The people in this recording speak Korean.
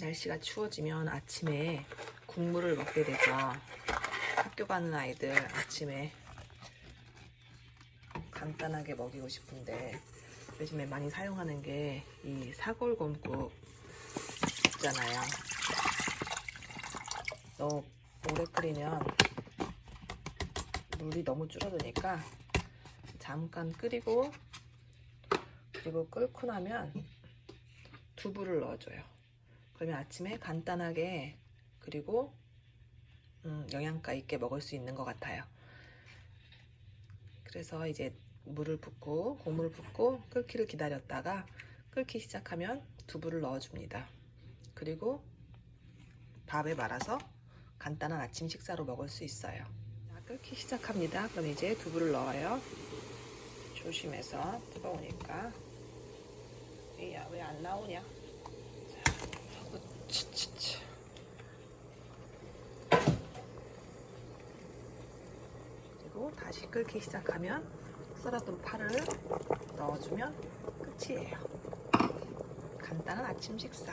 날씨가 추워지면 아침에 국물을 먹게 되죠. 학교 가는 아이들 아침에 간단하게 먹이고 싶은데 요즘에 많이 사용하는 게 이 사골곰국 있잖아요. 너무 오래 끓이면 물이 너무 줄어드니까 잠깐 끓이고 그리고 끓고 나면 두부를 넣어줘요. 그러면 아침에 간단하게 그리고 음, 영양가 있게 먹을 수 있는 것 같아요. 그래서 이제 물을 붓고 고물을 붓고 끓기를 기다렸다가 끓기 시작하면 두부를 넣어줍니다. 그리고 밥에 말아서 간단한 아침 식사로 먹을 수 있어요. 자, 끓기 시작합니다. 그럼 이제 두부를 넣어요. 조심해서 뜨거우니까. 이야 왜 안 나오냐? 자, 으치치치. 그리고 다시 끓기 시작하면 썰었던 파를 넣어주면 끝이에요. 간단한 아침 식사.